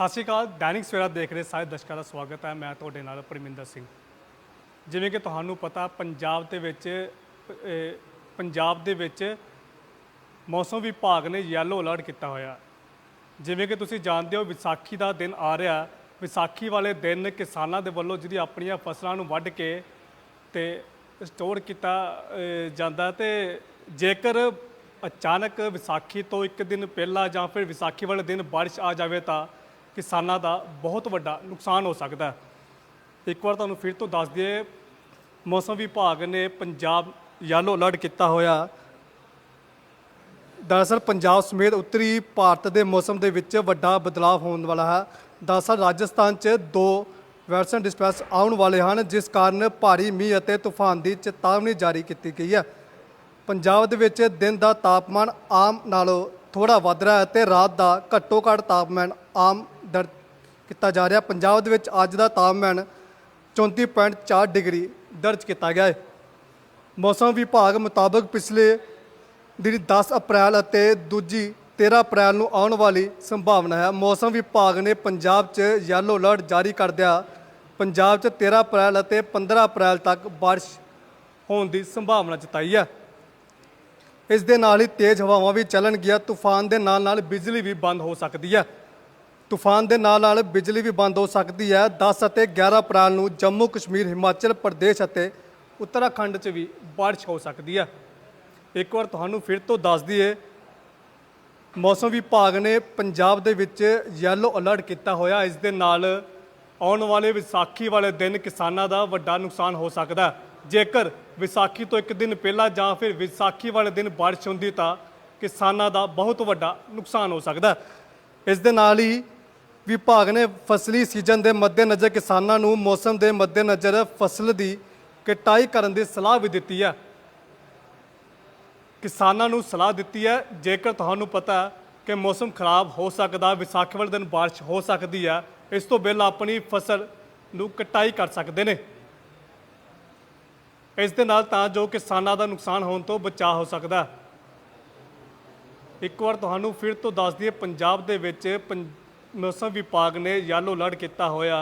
ਸਤਿ ਸ਼੍ਰੀ ਅਕਾਲ ਦੈਨਿਕ ਸਵੇਰਾ ਦੇਖ ਰਹੇ ਸਾਰੇ ਦਰਸ਼ਕਾਂ ਦਾ ਸਵਾਗਤ ਹੈ। ਮੈਂ ਤੁਹਾਡੇ ਨਾਲ ਪਰਮਿੰਦਰ ਸਿੰਘ। ਜਿਵੇਂ ਕਿ ਤੁਹਾਨੂੰ ਪਤਾ ਪੰਜਾਬ ਦੇ ਵਿੱਚ ਅਹ, ਪੰਜਾਬ ਦੇ ਵਿੱਚ ਮੌਸਮ ਵਿਭਾਗ ਨੇ ਯੈਲੋ ਅਲਰਟ ਕੀਤਾ ਹੋਇਆ। ਜਿਵੇਂ ਕਿ ਤੁਸੀਂ ਜਾਣਦੇ ਹੋ ਵਿਸਾਖੀ ਦਾ ਦਿਨ ਆ ਰਿਹਾ ਵਿਸਾਖੀ ਵਾਲੇ ਦਿਨ ਕਿਸਾਨਾਂ ਦੇ ਵੱਲੋਂ ਜਿਹੜੀ ਆਪਣੀਆਂ ਫਸਲਾਂ ਨੂੰ ਵੱਢ ਕੇ ਤੇ ਸਟੋਰ ਕੀਤਾ ਅਹ, ਜਾਂਦਾ ਤੇ ਜੇਕਰ ਅਚਾਨਕ ਵਿਸਾਖੀ ਤੋਂ ਇੱਕ ਦਿਨ ਪਹਿਲਾਂ ਜਾਂ ਫਿਰ ਵਿਸਾਖੀ ਵਾਲੇ ਦਿਨ ਬਾਰਿਸ਼ ਆ ਜਾਵੇ ਤਾਂ ਕਿਸਾਨਾਂ ਦਾ ਬਹੁਤ ਵੱਡਾ ਨੁਕਸਾਨ ਹੋ ਸਕਦਾ ਹੈ। ਇੱਕ ਵਾਰ ਤੁਹਾਨੂੰ ਫਿਰ ਤੋਂ ਦੱਸ ਦਈਏ, ਮੌਸਮ ਵਿਭਾਗ ਨੇ ਪੰਜਾਬ ਯੈਲੋ ਅਲਰਟ ਕੀਤਾ ਹੋਇਆ। ਦਰਅਸਲ ਪੰਜਾਬ ਸਮੇਤ ਉੱਤਰੀ ਭਾਰਤ ਦੇ ਮੌਸਮ ਦੇ ਵਿੱਚ ਵੱਡਾ ਬਦਲਾਅ ਹੋਣ ਵਾਲਾ ਹੈ। ਦਰਅਸਲ ਰਾਜਸਥਾਨ 'ਚ ਦੋ ਵੈਸਟਰਨ ਡਿਸਟ੍ਰੈਸ ਆਉਣ ਵਾਲੇ ਹਨ, ਜਿਸ ਕਾਰਨ ਭਾਰੀ ਮੀਂਹ ਅਤੇ ਤੂਫਾਨ ਦੀ ਚੇਤਾਵਨੀ ਜਾਰੀ ਕੀਤੀ ਗਈ ਹੈ। ਪੰਜਾਬ ਦੇ ਵਿੱਚ ਦਿਨ ਦਾ ਤਾਪਮਾਨ ਆਮ ਨਾਲੋਂ ਥੋੜਾ ਵੱਧ ਰਿਹਾ ਹੈ ਤੇ ਰਾਤ ਦਾ ਘੱਟੋ ਘੱਟ ਤਾਪਮਾਨ ਆਮ ਦਰਜ ਕੀਤਾ ਜਾ ਰਿਹਾ। ਪੰਜਾਬ ਦੇ ਵਿੱਚ ਅੱਜ ਦਾ ਤਾਪਮਾਨ 34.4 ਡਿਗਰੀ ਦਰਜ ਕੀਤਾ ਗਿਆ ਹੈ। ਮੌਸਮ ਵਿਭਾਗ ਮੁਤਾਬਕ ਪਿਛਲੇ ਦਿਨ 10 ਅਪ੍ਰੈਲ ਅਤੇ ਦੂਜੀ 13 ਅਪ੍ਰੈਲ ਨੂੰ ਆਉਣ ਵਾਲੀ ਸੰਭਾਵਨਾ ਹੈ। ਮੌਸਮ ਵਿਭਾਗ ਨੇ ਪੰਜਾਬ 'ਚ ਯੈਲੋ ਅਲਰਟ ਜਾਰੀ ਕਰਦਿਆਂ ਪੰਜਾਬ 'ਚ 13 ਅਪ੍ਰੈਲ ਅਤੇ 15 ਅਪ੍ਰੈਲ ਤੱਕ ਬਾਰਿਸ਼ ਹੋਣ ਦੀ ਸੰਭਾਵਨਾ ਜਤਾਈ ਹੈ। ਇਸ ਦੇ ਨਾਲ ਹੀ ਤੇਜ਼ ਹਵਾਵਾਂ ਵੀ ਚੱਲਣਗੀਆਂ। ਤੂਫਾਨ ਦੇ ਨਾਲ ਨਾਲ ਬਿਜਲੀ ਵੀ ਬੰਦ ਹੋ ਸਕਦੀ ਹੈ। ਤੂਫਾਨ ਦੇ ਨਾਲ ਨਾਲ ਬਿਜਲੀ ਵੀ ਬੰਦ ਹੋ ਸਕਦੀ ਹੈ। 10 ਅਤੇ 11 ਅਪ੍ਰੈਲ ਨੂੰ ਜੰਮੂ ਕਸ਼ਮੀਰ, ਹਿਮਾਚਲ ਪ੍ਰਦੇਸ਼ ਅਤੇ ਉੱਤਰਾਖੰਡ 'ਚ ਵੀ ਬਾਰਿਸ਼ ਹੋ ਸਕਦੀ ਹੈ। ਇੱਕ ਵਾਰ ਤੁਹਾਨੂੰ ਫਿਰ ਤੋਂ ਦੱਸ ਦਈਏ, ਮੌਸਮ ਵਿਭਾਗ ਨੇ ਪੰਜਾਬ ਦੇ ਵਿੱਚ ਯੈਲੋ ਅਲਰਟ ਕੀਤਾ ਹੋਇਆ। ਇਸ ਦੇ ਨਾਲ ਆਉਣ ਵਾਲੇ ਵਿਸਾਖੀ ਵਾਲੇ ਦਿਨ ਕਿਸਾਨਾਂ ਦਾ ਵੱਡਾ ਨੁਕਸਾਨ ਹੋ ਸਕਦਾ ਜੇਕਰ ਵਿਸਾਖੀ ਤੋਂ ਇੱਕ ਦਿਨ ਪਹਿਲਾਂ ਜਾਂ ਫਿਰ ਵਿਸਾਖੀ ਵਾਲੇ ਦਿਨ ਬਾਰਿਸ਼ ਹੁੰਦੀ ਤਾਂ ਕਿਸਾਨਾਂ ਦਾ ਬਹੁਤ ਵੱਡਾ ਨੁਕਸਾਨ ਹੋ ਸਕਦਾ ਇਸ ਦੇ ਨਾਲ ਹੀ ਵਿਭਾਗ ਨੇ ਫਸਲੀ ਸੀਜ਼ਨ ਦੇ ਮੱਦੇਨਜ਼ਰ ਕਿਸਾਨਾਂ ਨੂੰ ਮੌਸਮ ਦੇ ਮੱਦੇਨਜ਼ਰ ਫਸਲ ਦੀ ਕਟਾਈ ਕਰਨ ਦੀ ਸਲਾਹ ਵੀ ਦਿੱਤੀ ਹੈ। ਕਿਸਾਨਾਂ ਨੂੰ ਸਲਾਹ ਦਿੱਤੀ ਹੈ, ਜੇਕਰ ਤੁਹਾਨੂੰ ਪਤਾ ਕਿ ਮੌਸਮ ਖਰਾਬ ਹੋ ਸਕਦਾ, ਵਿਸਾਖੀ ਵਾਲੇ ਦਿਨ ਬਾਰਿਸ਼ ਹੋ ਸਕਦੀ ਹੈ, ਇਸ ਤੋਂ ਪਹਿਲਾਂ ਆਪਣੀ ਫਸਲ ਨੂੰ ਕਟਾਈ ਕਰ ਸਕਦੇ ਨੇ। ਇਸ ਦੇ ਨਾਲ ਤਾਂ ਜੋ ਕਿਸਾਨਾਂ ਦਾ ਨੁਕਸਾਨ ਹੋਣ ਤੋਂ ਬਚਾਅ ਹੋ ਸਕਦਾ। ਇੱਕ ਵਾਰ ਤੁਹਾਨੂੰ ਫਿਰ ਤੋਂ ਦੱਸ ਦਈਏ, ਪੰਜਾਬ ਦੇ ਵਿੱਚ ਪੰ- ਮੌਸਮ ਵਿਭਾਗ ਨੇ ਯੈਲੋ ਅਲਰਟ ਕੀਤਾ ਹੋਇਆ।